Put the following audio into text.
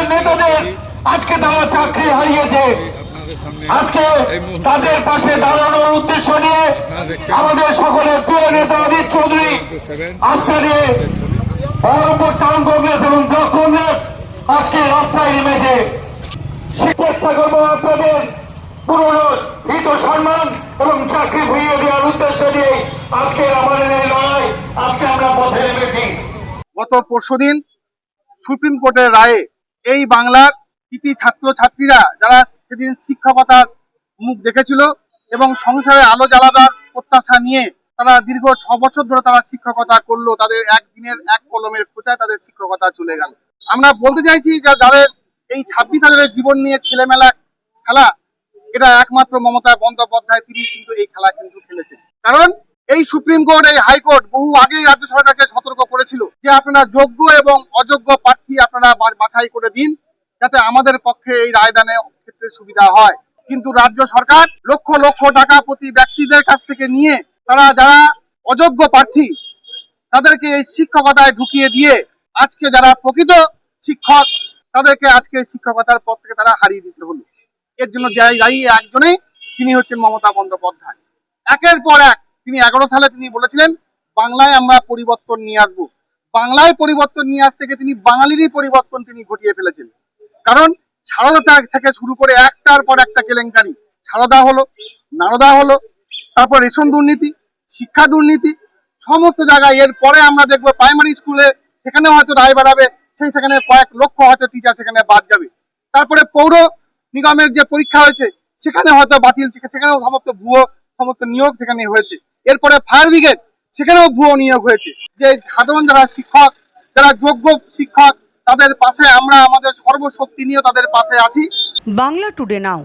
দলের নেতাদের আজকে তারা চাকরি হারিয়েছে। আজকে তাদের পাশে দাঁড়ানোর উদ্দেশ্য নিয়ে আমাদের সকলের প্রিয় নেতা অজিত চৌধুরী আজকে নিয়ে বহরমপুর টাউন কংগ্রেস এবং ব্লক কংগ্রেস আজকে রাস্তায় নেমেছে। চেষ্টা করব আপনাদের পুরনো হিত সম্মান এবং চাকরি ভুইয়ে দেওয়ার উদ্দেশ্য নিয়ে আজকে আমাদের এই লড়াই, আজকে আমরা পথে নেমেছি। গত পরশুদিন সুপ্রিম কোর্টের রায়ে এই বাংলার কৃতি ছাত্র ছাত্রীরা যারা সেদিন শিক্ষকতার মুখ দেখেছিল এবং সংসারে আলো জ্বালাবার প্রত্যাশা নিয়ে তারা দীর্ঘ ছ বছর ধরে তারা শিক্ষকতা করল, তাদের একদিনের এক কলমের খোঁচায় তাদের শিক্ষকতা চলে গেল। আমরা বলতে চাইছি যে যাদের এই ছাব্বিশ হাজারের জীবন নিয়ে ছেলেমেলা খেলা, এটা একমাত্র মমতা বন্দ্যোপাধ্যায় তিনি কিন্তু এই খেলা কিন্তু খেলেছেন। কারণ এই সুপ্রিম কোর্ট, এই হাইকোর্ট বহু আগেই রাজ্য সরকারকে সতর্ক করেছিল যে আপনারা যোগ্য এবং অযোগ্য প্রার্থী আপনারা বাছাই করে দিন যাতে আমাদের পক্ষে এই রায়দানের ক্ষেত্রে সুবিধা হয়। কিন্তু রাজ্য সরকার লক্ষ লক্ষ টাকা প্রতি ব্যক্তিদের কাছ থেকে নিয়ে তারা যারা অযোগ্য প্রার্থী, তাদেরকে এই শিক্ষকতায় ঢুকিয়ে দিয়ে আজকে যারা প্রকৃত শিক্ষক, তাদেরকে আজকে শিক্ষকতার পদ থেকে তারা হারিয়ে দিতে হলো। এর জন্য দায়ী একজনেই তিনি হচ্ছেন মমতা বন্দ্যোপাধ্যায়। একের পর এক তিনি এগারো সালে তিনি বলেছিলেন, বাংলায় আমরা পরিবর্তন নিয়ে আসব। বাংলায় পরিবর্তন নিয়ে আসতে গিয়ে তিনি বাঙালিরই পরিবর্তন তিনি ঘটিয়ে ফেলেছেন। কারণ সারদা থেকে শুরু করে একটার পর একটা কেলেঙ্কারি। সারদা হলো, নারদা হলো, তারপর রেশন দুর্নীতি, শিক্ষা দুর্নীতি, সমস্ত জায়গায়। এর পরে আমরা দেখব প্রাইমারি স্কুলে সেখানে হয়তো রায় বাড়াবে, সেই সেখানে কয়েক লক্ষ হয়তো টিচার সেখানে বাদ যাবে। তারপরে পৌর নিগমের যে পরীক্ষা হয়েছে, সেখানে হয়তো বাতিল, সেখানেও সমস্ত ভুয়ো, সমস্ত নিয়োগ সেখানে হয়েছে। এরপরে ফায়ার ব্রিগেড সেখানেও ভুয়ো নিয়োগ হয়েছে। যে সাধারণ যারা শিক্ষক, যারা যোগ্য শিক্ষক, তাদের পাশে আমরা আমাদের সর্বশক্তি নিয়ে তাদের পাশে আছি। বাংলা টুডে নাও